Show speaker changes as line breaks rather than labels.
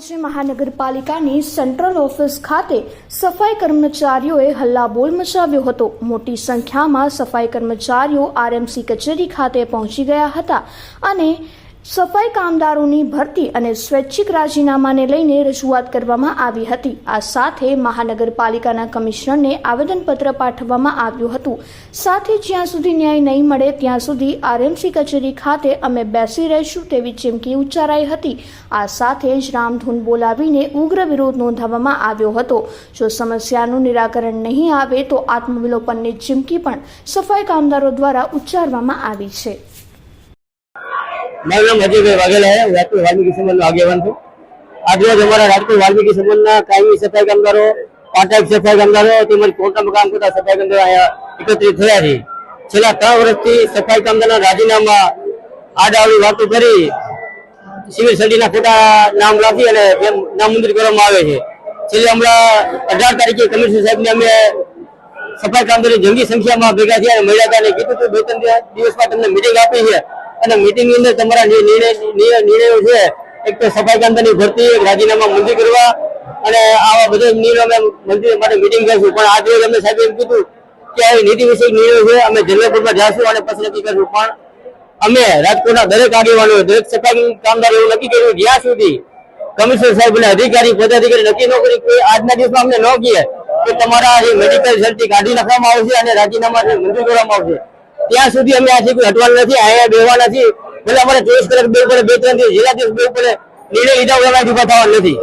આજે મહાનગરપાલિકાની central office ખાતે સફાઈ કર્મચારીઓએ હલ્લાબોલ મચાવ્યો હતો. મોટી સંખ્યામાં સફાઈ કર્મચારીઓ આરએમસી કચેરી ખાતે પહોંચી ગયા હતા અને સફાઈ કામદારોની ભરતી અને સ્વૈચ્છિક રાજીનામાને લઈને રજૂઆત કરવામાં આવી હતી. આ સાથે મહાનગરપાલિકાના કમિશનરને આવેદનપત્ર પાઠવવામાં આવ્યું હતું. સાથે જ્યાં સુધી ન્યાય નહીં મળે ત્યાં સુધી આરએમસી કચેરી ખાતે અમે બેસી રહીશું તેવી ચીમકી ઉચ્ચારાઈ હતી. આ સાથે જ રામધૂન બોલાવીને ઉગ્ર વિરોધ નોંધાવવામાં આવ્યો હતો. જો સમસ્યાનું નિરાકરણ નહીં આવે તો આત્મવિલોપનની ચીમકી પણ સફાઈ કામદારો દ્વારા ઉચ્ચારવામાં આવી છે.
મારું નામ અજયભાઈ વાઘેલા છે. રાજકોટ વાલ્મીકી સમાજનો આગેવાન છું. આજરોજ અમારા રાજકોટ વાલ્મીકી સમાજના કાયમી સફાઈ કામદારો પાર્ટ સફાઈ કામદારો તેમજ કોર્ટમાં કામ કરતા સફાઈ કામદારો એકત્રિત થયા છે. છેલ્લા ત્રણ વર્ષથી સફાઈ કામદારના રાજીનામા આડાવડી વાતો કરી, સિવિલ સર્ટીના ખોટા નામ રાખી અને નામંજૂર કરવામાં આવે છે. છેલ્લે હમણાં અઢાર તારીખે કમિશનર સાહેબને અમે સફાઈ કામદારો જંગી સંખ્યામાં ભેગા થયા અને હતા કીધું હતું બે ત્રણ દિવસમાં તમને મિટિંગ આપી છે અને મીટિંગની અંદર તમારા જે નિર્ણય છે, એક તો સફાઈ કામદારની ભરતી, એક રાજીનામા મંજૂર કરવા અને આવા બધા નિર્ણયો અમે મંજૂરી માટે મિટિંગ કરશું. પણ આ દિવસ અમે સાહેબ એમ કીધું કે આ નીતિ વિષયક નિર્ણયો છે, અમે જનરલ કોર્ટમાં જાશું અને નક્કી કરશું. પણ અમે રાજકોટના દરેક આગેવાનો, દરેક સફાઈ કામદારો એવું નક્કી કર્યું, જ્યાં સુધી કમિશનર સાહેબ અને અધિકારી, પદાધિકારી નક્કી ન કરી, કોઈ આજના દિવસમાં અમને ન કહે કે તમારા જે મેડિકલ સર્ટી કાઢી નાખવામાં આવશે અને રાજીનામા મંજૂર કરવામાં આવશે. ત્યાં સુધી અમે આથી કોઈ હટવાના નથી, અહીંયા બેવા નથી. એટલે અમારે ચોવીસ કલાક બે પડે, બે ત્રણ દિવસ જેના દિવસ બે પડે, નિર્ણય લીધા વગર ઊભા થવાનું નથી.